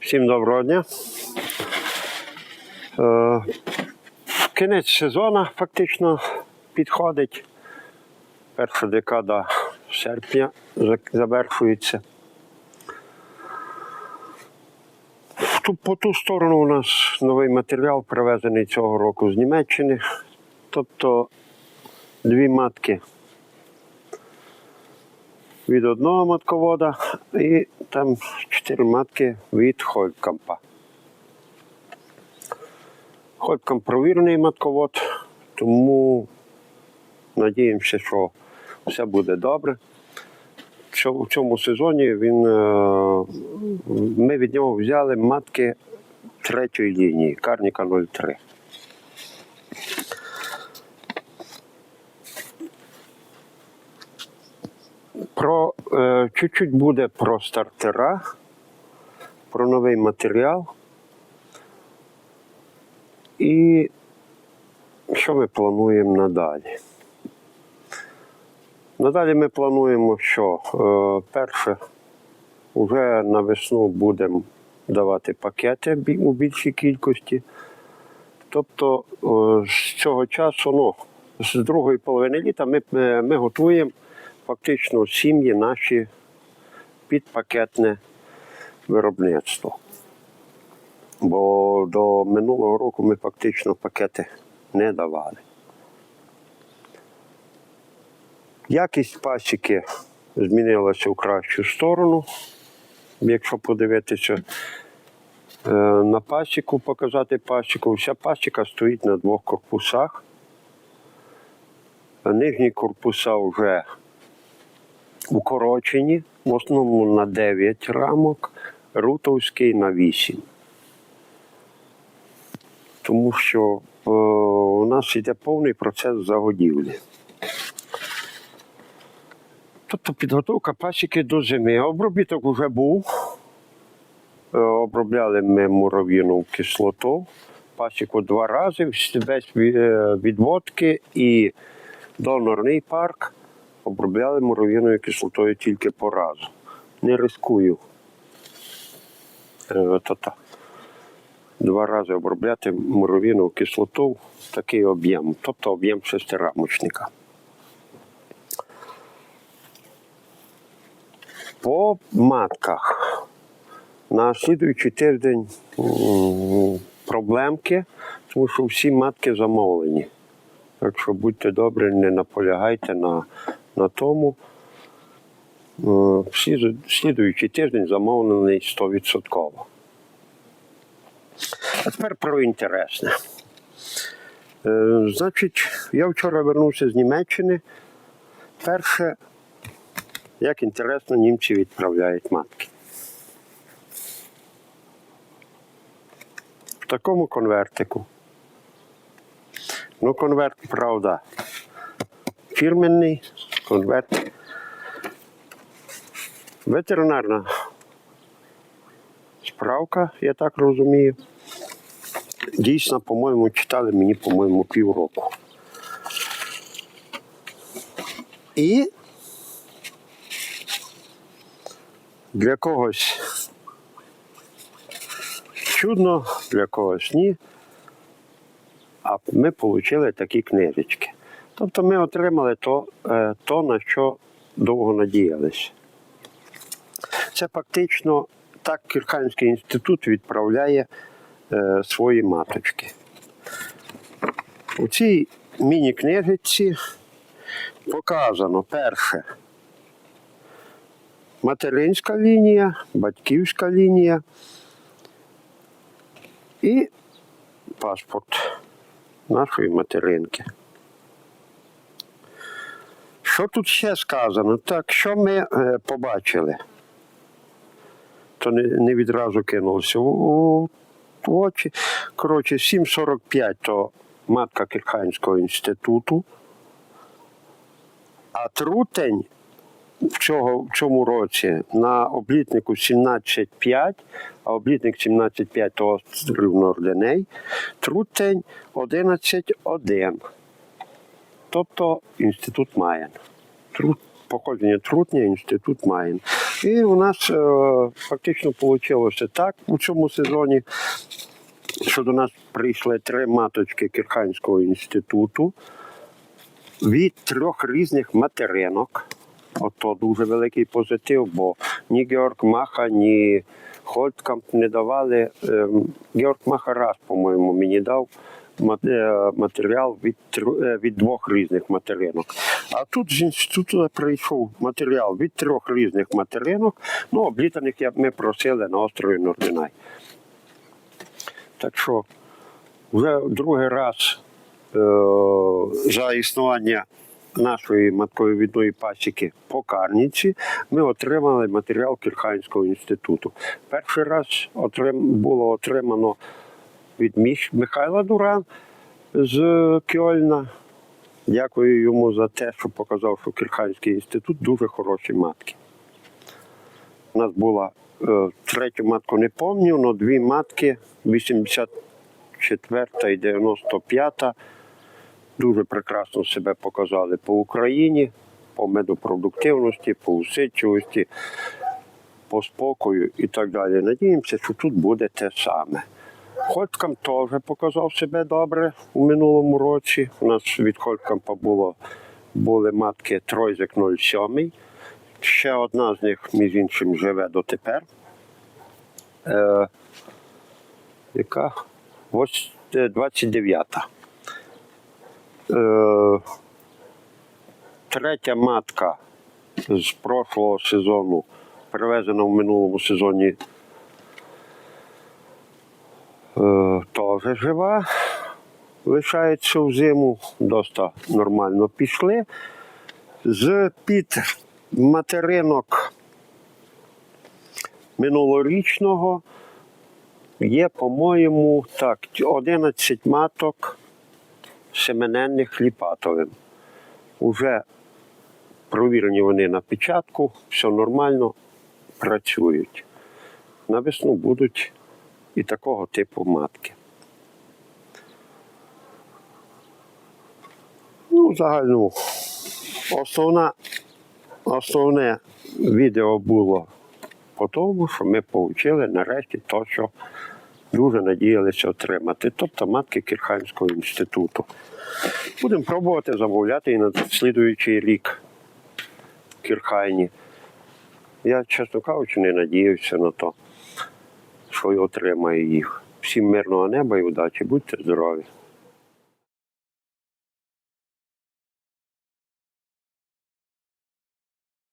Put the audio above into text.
Всім доброго дня. Е, Кінець сезону фактично підходить. Перша декада серпня завершується. По ту сторону у нас новий матеріал, привезений цього року з Німеччини. Тобто дві матки від одного матковода і там чотири матки від Холькампа. Холькамп провірений матковод, тому надіємося, що все буде добре. У цьому сезоні він, е, ми від нього взяли матки третьої лінії, Карніка 03. Про е, чуть-чуть буде про стартера, про новий матеріал. І що ми плануємо надалі? Надалі ми плануємо, що е, перше, вже на весну будемо давати пакети у більшій кількості. Тобто е, з цього часу, ну, з другої половини літа ми, е, ми готуємо фактично сім'ї наші під пакетне виробництво. Бо до минулого року ми фактично пакети не давали. Якість пасіки змінилася в кращу сторону. Якщо подивитися е, на пасіку, показати пасіку, вся пасіка стоїть на двох корпусах. Нижні корпуса вже укорочені, в основному на 9 рамок, рутовський на 8. Тому що е, у нас йде повний процес загодівлі. Тобто підготовка пасіки до зими. Обробіток вже був. Е, Обробляли ми мурав'їну кислоту. Пасіку два рази, весь е, відводки і донорний парк обробляли мурав'їною кислотою тільки по разу. Не рискую. Е. Два рази обробляти мурав'їну кислоту такий об'єм, тобто об'єм шестирамочника. По матках на слідуючий тиждень проблемки, тому що всі матки замовлені. Так що будьте добрі, не наполягайте на, на тому. Е, слідуючий тиждень замовлений 100%. А тепер про інтересне. Е, значить, я вчора вернувся з Німеччини. Перше, як інтересно, німці відправляють матки. В такому конвертику. Ну, конверт, правда, фірменний конверт. Ветеринарна справка, я так розумію. Дійсно, по-моєму, читали мені, по-моєму, півроку. І для когось чудно, для когось ні. А ми отримали такі книжечки. Тобто ми отримали то, е, то на що довго надіялися. Це фактично так Кірханський інститут відправляє е, свої маточки. У цій міні-книжечці показано перше материнська лінія, батьківська лінія і паспорт нашої материнки. Що тут ще сказано? Так, що ми е, побачили? То не, відразу кинулося у, очі. Коротше, 7,45 то матка Кирханського інституту. А трутень в, цього, в цьому році на облітнику 17,5, а облітник 17,5 то острів Норденей, трутень 11,1. Тобто інститут Маєн. Тру- походження трутня інститут має. І у нас е, фактично вийшло так у цьому сезоні, що до нас прийшли три маточки Кірханського інституту від трьох різних материнок. Ото дуже великий позитив, бо ні Георг Маха, ні Хольткамп не давали. Ем, Георг Маха раз, по-моєму, мені дав матеріал від, е, від двох різних материнок. А тут з інституту прийшов матеріал від трьох різних материнок. Ну, облітаних я- ми просили на острові Нординай. Так що вже другий раз е, за існування нашої матковідної пасіки по Карніці ми отримали матеріал Кірханського інституту. Перший раз отрим, було отримано від Михайла Дуран з Кьольна. Дякую йому за те, що показав, що Кірханський інститут дуже хороші матки. У нас була е, третю матку не пам'ятаю, але дві матки 84 і 95 дуже прекрасно себе показали по Україні, по медопродуктивності, по усидчивості, по спокою і так далі. Надіємося, що тут буде те саме. Холькам теж показав себе добре у минулому році. У нас від Холькампа було, були матки Тройзик 07. Ще одна з них, між іншим, живе дотепер. Е, яка? Ось е, 29-та. Е, третя матка з прошлого сезону, привезена в минулому сезоні, е, теж жива. Лишається в зиму, доста нормально пішли. З під материнок минулорічного є, по-моєму, так, 11 маток семененних ліпатовим. Уже провірені вони на печатку, все нормально, працюють. На весну будуть і такого типу матки. Ну, загально основна, основне відео було по тому, що ми отримали нарешті те, що дуже надіялися отримати, тобто матки Кірханського інституту. Будемо пробувати замовляти і на слідуючий рік в Кірхайні. Я, чесно кажучи, не надіявся на те, що й отримає їх. Всім мирного неба і удачі, будьте здорові!